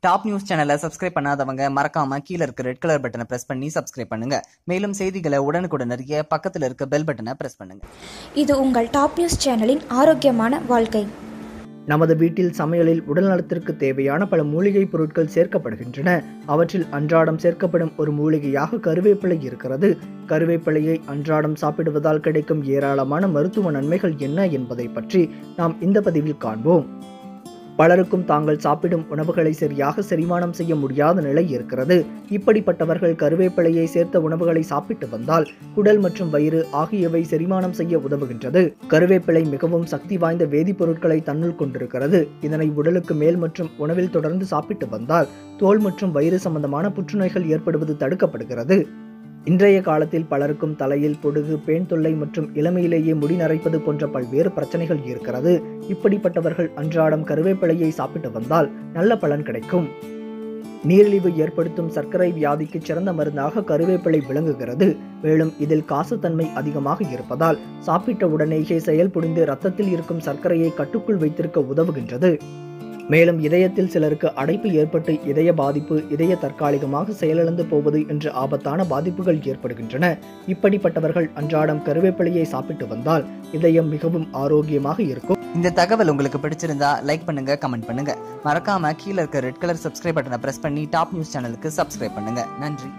Top news சேனலை subscribe பண்ணாதவங்க மறக்காம கீழ இருக்க ரெட் கலர் பட்டனை பிரஸ் பண்ணி சப்ஸ்கிரைப் பண்ணுங்க. மேலும் செய்திகளை உடனுக்குடன் அறிய பக்கத்துல இருக்க பெல் பட்டனை பிரஸ் பண்ணுங்க. இது உங்கள் டாப் நியூஸ் சேனலின் ஆரோக்கியமான வாழ்க்கை. நமது வீட்டில் சமையலில் உடல் நலத்திற்கு தேவையான பல மூலிகைப் பொருட்கள் சேர்க்கப்படுகின்றன. அவற்றில் அன்றாடம் சேர்க்கப்படும் ஒரு மூலிகையாக கருவேப்பிலை இருக்கிறது. கருவேப்பிலையை அன்றாடம் சாப்பிடுவதால் கிடைக்கும் ஏராளமான மருத்துவ நன்மைகள் என்ன என்பதை பற்றி நாம் இந்த பதிவில் காண்போம். பலருக்கும் தாங்கள் சாப்பிடும் உணவுகளை சரியாக செரிமானம் செய்ய முடியாத நிலை இருக்கிறது. இப்படிப்பட்டவர்கள் கருவேப்பிலையை சேர்த்த உணவுகளை சாப்பிட்டு வந்தால் குடல் மற்றும் வயிறு ஆகியவை செரிமானம் செய்ய உதவுகின்றது. கருவேப்பிலை மிகவும் சக்தி வாய்ந்த வேதிப்பொருட்களை தன்னுள் கொண்டிருக்கிறது. இதனை உடலுக்கு மேல் மற்றும் உணவில் தொடர்ந்து சாப்பிட்டு வந்தால் தோல் மற்றும் வயிறு சம்பந்தமான புற்றுநோய்கள் ஏற்படுவது தடுக்கப்படுகிறது. இன்றைய காலத்தில் பலருக்கும் தலையில் பொடுகு பேன் தொல்லை மற்றும் இளமையிலேயே முடி நரைப்பது போன்ற பல்வேறு பிரச்சனைகள் இருக்கிறது. இப்படிப்பட்டவர்கள் அன்றாடம் கருவேப்பிலையை சாப்பிட்டு வந்தால் நல்ல பலன் கிடைக்கும். நீரிழிவு ஏற்படுத்தும் சர்க்கரை வியாதிக்கு சிறந்த மருந்தாக கருவேப்பிலை விளங்குகிறது. மேலும் இதில் காசுத்தன்மை அதிகமாக இருப்பதால் சாப்பிட்ட உடனேயே செயல்புரிந்து ரத்தத்தில் இருக்கும் சர்க்கரையை கட்டுக்குள் வைத்திருக்க உதவுகின்றது. மேலும் இதயத்தில் சிலருக்கு அடைப்பு ஏற்பட்டு இதய பாதிப்பு இதய தற்காலிகமாக செயலிழந்து போவது என்று ஆபத்தான பாதிப்புகள் ஏற்படுகின்றன. இப்படிப்பட்டவர்கள் அன்றாடம் கருவேப்பிலையை சாப்பிட்டு வந்தால் இதயம் மிகவும் ஆரோக்கியமாக இருக்கும். இந்த தகவல் உங்களுக்கு பிடிச்சிருந்தா லைக் பண்ணுங்க கமெண்ட் பண்ணுங்க. மறக்காம கீழ இருக்க ரெட் கலர் சப்ஸ்கிரைப் பட்டனை பிரஸ் பண்ணி டாப் நியூஸ் சேனலுக்கு சப்ஸ்கிரைப் பண்ணுங்க. நன்றி.